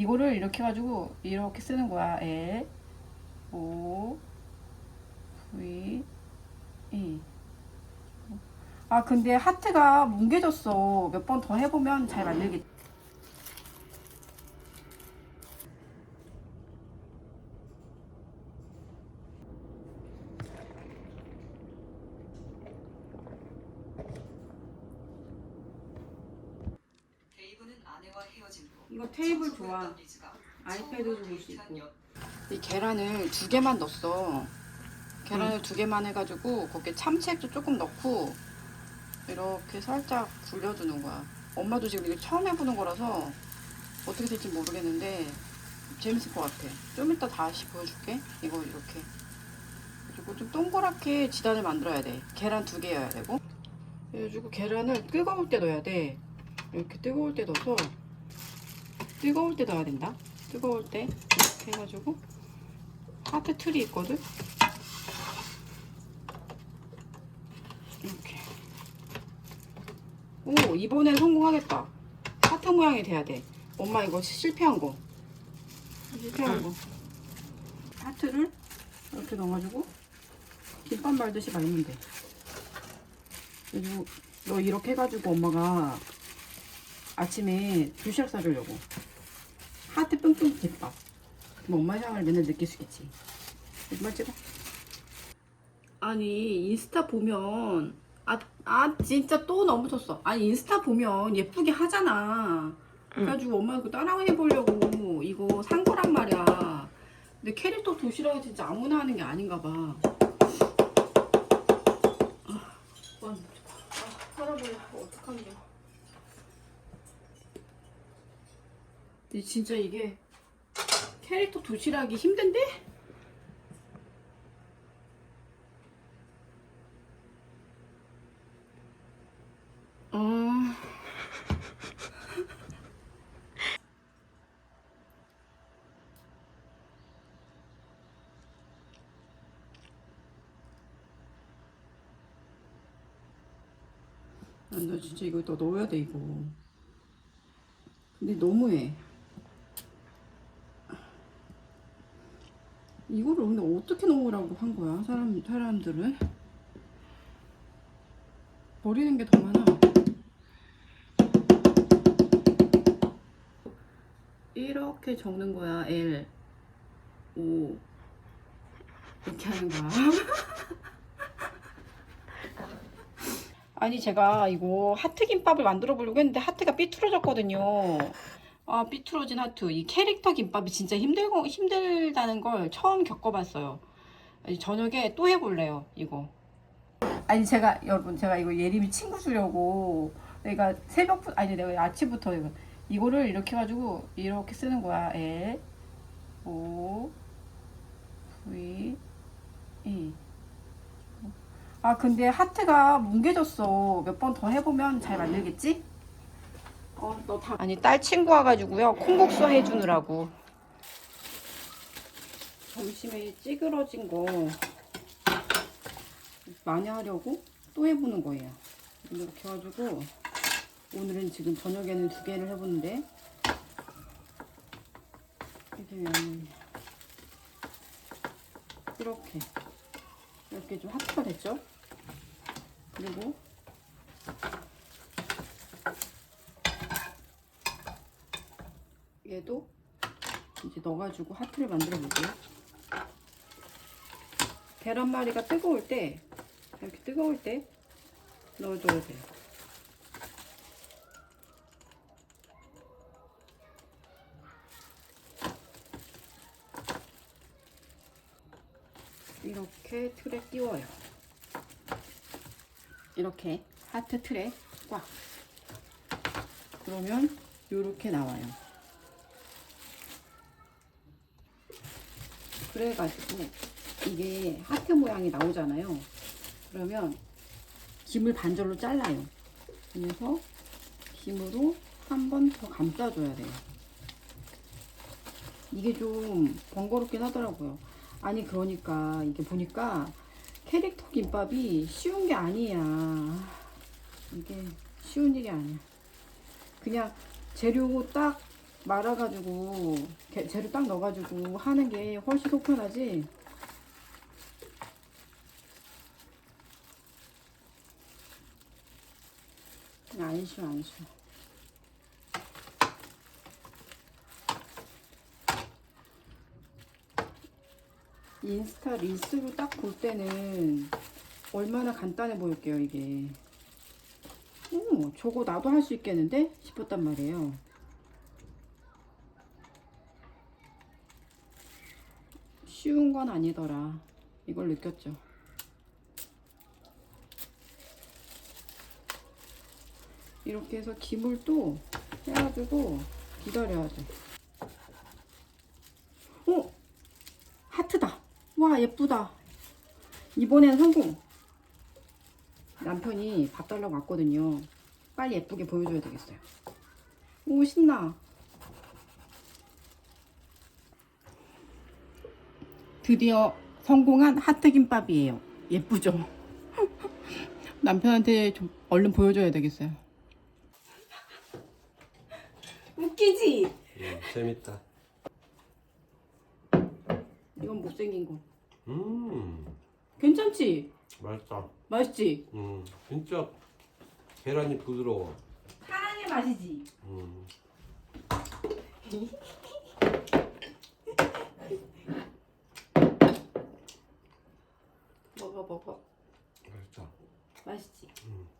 이거를 이렇게 해가지고 이렇게 쓰는 거야. L, O, V, E. 아 근데 하트가 뭉개졌어. 몇 번 더 해보면 잘 만들겠지. 아내와 헤어진 후 이거 테이블 좋아. 아이패드도 볼 수 있고. 이 계란을 두 개만 넣었어. 계란을 두 개만 해가지고 거기에 참치액도 조금 넣고 이렇게 살짝 굴려주는 거야. 엄마도 지금 이거 처음 해보는 거라서 어떻게 될지 모르겠는데 재밌을 것 같아. 좀 이따 다시 보여줄게. 이거 이렇게. 그리고 좀 동그랗게 지단을 만들어야 돼. 계란 두 개여야 되고. 그래가지고 계란을 뜨거울 때 넣어야 돼. 이렇게 뜨거울 때 넣어서 뜨거울 때 넣어야 된다. 뜨거울 때 이렇게 해가지고 하트 틀이 있거든. 이렇게. 오 이번엔 성공하겠다. 하트 모양이 돼야 돼. 엄마 이거 실패한 거. 실패한 거. 하트를 이렇게 넣어가지고 김밥 말듯이 말면 돼. 그리고 너 이렇게 해가지고 엄마가 아침에 도시락 싸주려고. 하트 뿅뿅 김밥. 그럼 엄마 향을 맨날 느낄 수 있겠지. 정말 찍어. 아니 인스타 보면 아, 아 진짜 또 너무 졌어. 아니 인스타 보면 예쁘게 하잖아. 그래가지고 엄마 이거 따라해 보려고 이거 산 거란 말이야. 근데 캐릭터 도시락이 진짜 아무나 하는 게 아닌가 봐. 아, 와, 아, 할아버지 어떡하냐. 근데 진짜 이게 캐릭터 도시락이 힘든데? 어... 아, 나 진짜 이거 더 넣어야 돼 이거. 근데 너무해 이거를 근데 어떻게 넣으라고 한 거야 사람, 사람들은 버리는 게 더 많아. 이렇게 적는 거야 L. O. 이렇게 하는 거야. 아니 제가 이거 하트 김밥을 만들어 보려고 했는데 하트가 삐뚤어졌거든요. 아 삐뚤어진 하트. 이 캐릭터 김밥이 진짜 힘들고 힘들다는 걸 처음 겪어봤어요. 저녁에 또 해볼래요 이거. 아니 제가 여러분 제가 이거 예림이 친구 주려고 내가 새벽부터 아니 내가 아침부터 이거 이거를 이렇게 해가지고 이렇게 쓰는 거야. L O V E 아 근데 하트가 뭉개졌어. 몇 번 더 해보면 잘 만들겠지? 다. 아니 딸 친구 와가지고요 콩국수 해주느라고. 점심에 찌그러진 거 많이 하려고 또 해보는 거예요. 이렇게 해가지고 오늘은 지금 저녁에는 두 개를 해보는데 이렇게 이렇게 좀 하트가 됐죠? 그리고 얘도 이제 넣어가지고 하트를 만들어 볼게요. 계란말이가 뜨거울 때 이렇게 뜨거울 때 넣어줘야 돼요. 이렇게 틀에 띄워요. 이렇게 하트 틀에 꽉. 그러면 이렇게 나와요. 그래가지고 이게 하트 모양이 나오잖아요. 그러면 김을 반절로 잘라요. 그래서 김으로 한 번 더 감싸줘야 돼요. 이게 좀 번거롭긴 하더라고요. 아니 그러니까 이게 보니까 캐릭터 김밥이 쉬운 게 아니야. 이게 쉬운 일이 아니야. 그냥 재료 딱 말아가지고 게- 재료 딱 넣어가지고 하는 게 훨씬 속 편하지. 안 쉬워 안 쉬워. 인스타 릴스로 딱 볼 때는 얼마나 간단해 보일게요 이게. 오, 저거 나도 할 수 있겠는데? 싶었단 말이에요. 쉬운 건 아니더라. 이걸 느꼈죠. 이렇게 해서 기물도 해가지고 기다려야 돼. 오! 하트다. 와, 예쁘다. 이번엔 성공. 남편이 밥 달라고 왔거든요. 빨리 예쁘게 보여줘야 되겠어요. 오, 신나. 드디어 성공한 하트 김밥이에요. 예쁘죠? 남편한테 좀 얼른 보여줘야 되겠어요. 웃기지? 음, 재밌다. 이건 못생긴 거. 음, 괜찮지? 맛있다. 맛있지? 음, 진짜 계란이 부드러워. 사랑의 맛이지? 음, 먹어 먹어 맛있다 맛있지? 응.